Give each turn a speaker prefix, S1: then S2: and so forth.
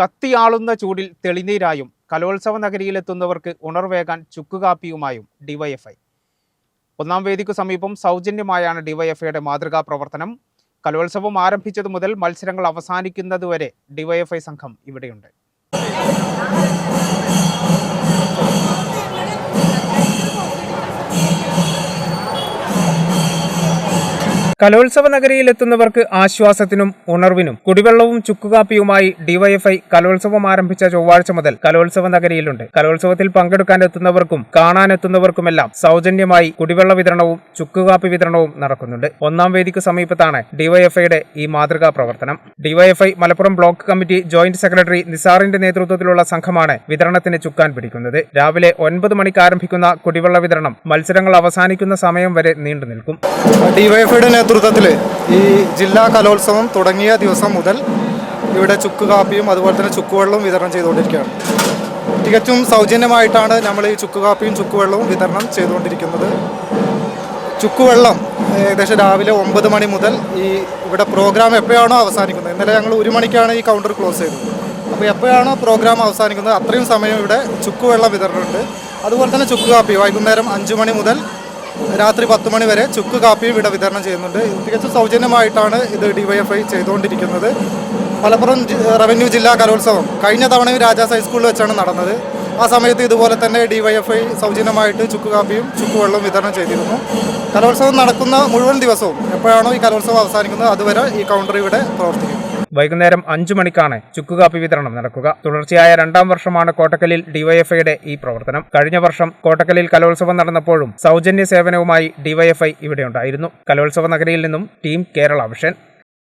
S1: കത്തിയാളുന്ന ചൂടിൽ തെളിനീരായും കലോത്സവ നഗരിയിലെത്തുന്നവർക്ക് ഉണർവേകാൻ ചുക്കുകാപ്പിയുമായും ഡിവൈഎഫ്ഐ. ഒന്നാം വേദിക്കു സമീപം സൗജന്യമായാണ് ഡിവൈഎഫ്ഐയുടെ മാതൃകാ പ്രവർത്തനം. കലോത്സവം ആരംഭിച്ചതു മുതൽ മത്സരങ്ങൾ അവസാനിക്കുന്നതുവരെ ഡിവൈഎഫ്ഐ സംഘം ഇവിടെയുണ്ട്. കലോത്സവ നഗരിയിലെത്തുന്നവർക്ക് ആശ്വാസത്തിനും ഉണർവിനും കുടിവെള്ളവും ചുക്കുകാപ്പിയുമായി ഡിവൈഎഫ്ഐ കലോത്സവം ആരംഭിച്ച ചൊവ്വാഴ്ച മുതൽ കലോത്സവ നഗരിയിലുണ്ട്. കലോത്സവത്തിൽ പങ്കെടുക്കാൻ എത്തുന്നവർക്കും കാണാനെത്തുന്നവർക്കുമെല്ലാം സൗജന്യമായി കുടിവെള്ള വിതരണവും ചുക്കുകാപ്പി വിതരണവും നടക്കുന്നുണ്ട്. ഒന്നാം വേദിക്ക് സമീപത്താണ് ഡിവൈഎഫ്ഐയുടെ ഈ മാതൃകാ പ്രവർത്തനം. DYFI Malappuram block committee joint secretary നിസാറിന്റെ നേതൃത്വത്തിലുള്ള സംഘമാണ് വിതരണത്തിന് ചുക്കാൻ പിടിക്കുന്നത്. രാവിലെ ഒൻപത് മണിക്ക് ആരംഭിക്കുന്ന കുടിവെള്ള വിതരണം മത്സരങ്ങൾ അവസാനിക്കുന്ന സമയം വരെ നീണ്ടു നിൽക്കും
S2: ഡിവൈഎഫ്ഐയുടെ നേതൃത്വത്തിൽ ഈ ജില്ലാ കലോത്സവം തുടങ്ങിയ ദിവസം മുതൽ ഇവിടെ ചുക്ക് കാപ്പിയും അതുപോലെ തന്നെ ചുക്കുവെള്ളവും വിതരണം ചെയ്തുകൊണ്ടിരിക്കുകയാണ്. തികച്ചും സൗജന്യമായിട്ടാണ് നമ്മൾ ഈ ചുക്ക് കാപ്പിയും ചുക്കുവെള്ളവും വിതരണം ചെയ്തുകൊണ്ടിരിക്കുന്നത്. ചുക്കുവെള്ളം ഏകദേശം രാവിലെ ഒമ്പത് മണി മുതൽ ഈ ഇവിടെ പ്രോഗ്രാം എപ്പോഴാണോ അവസാനിക്കുന്നത്? ഇന്നലെ ഞങ്ങൾ ഒരു മണിക്കാണ് ഈ കൗണ്ടർ ക്ലോസ് ചെയ്തത്. അപ്പോൾ എപ്പോഴാണോ പ്രോഗ്രാം അവസാനിക്കുന്നത് അത്രയും സമയം ഇവിടെ ചുക്കുവെള്ളം വിതരണമുണ്ട്. അതുപോലെ തന്നെ ചുക്ക് കാപ്പി വൈകുന്നേരം അഞ്ച് മണി മുതൽ രാത്രി പത്ത് മണി വരെ ചുക്ക് കാപ്പിയും ഇവിടെ വിതരണം ചെയ്യുന്നുണ്ട്. തികച്ചും സൗജന്യമായിട്ടാണ് ഇത് ഡിവൈഎഫ്ഐ ചെയ്തുകൊണ്ടിരിക്കുന്നത്. മലപ്പുറം റവന്യൂ ജില്ലാ കലോത്സവം കഴിഞ്ഞ തവണയും രാജാസ് ഹൈസ്കൂളിൽ വെച്ചാണ് നടന്നത്. ആ സമയത്ത് ഇതുപോലെ തന്നെ ഡിവൈഎഫ്ഐ സൗജന്യമായിട്ട് ചുക്ക് കാപ്പിയും ചുക്ക് ചുക്കുവെള്ളവും വിതരണം ചെയ്തിരുന്നു. കലോത്സവം നടക്കുന്ന മുഴുവൻ ദിവസവും എപ്പോഴാണോ ഈ കലോത്സവം അവസാനിക്കുന്നത് അതുവരെ ഈ കൗണ്ടർ ഇവിടെ പ്രവർത്തിക്കും.
S1: വൈകുന്നേരം അഞ്ചു മണിക്കാണ് ചുക്കുകാപ്പി വിതരണം നടക്കുക. തുടർച്ചയായ രണ്ടാം വർഷമാണ് കോട്ടക്കലിൽ ഡിവൈഎഫ്ഐയുടെ ഈ പ്രവർത്തനം. കഴിഞ്ഞ വർഷം കോട്ടക്കലിൽ കലോത്സവം നടന്നപ്പോഴും സൗജന്യ സേവനവുമായി ഡിവൈഎഫ്ഐ ഇവിടെയുണ്ടായിരുന്നു. കലോത്സവ നഗരിയിൽ നിന്നും ടീം കേരള വിഷൻ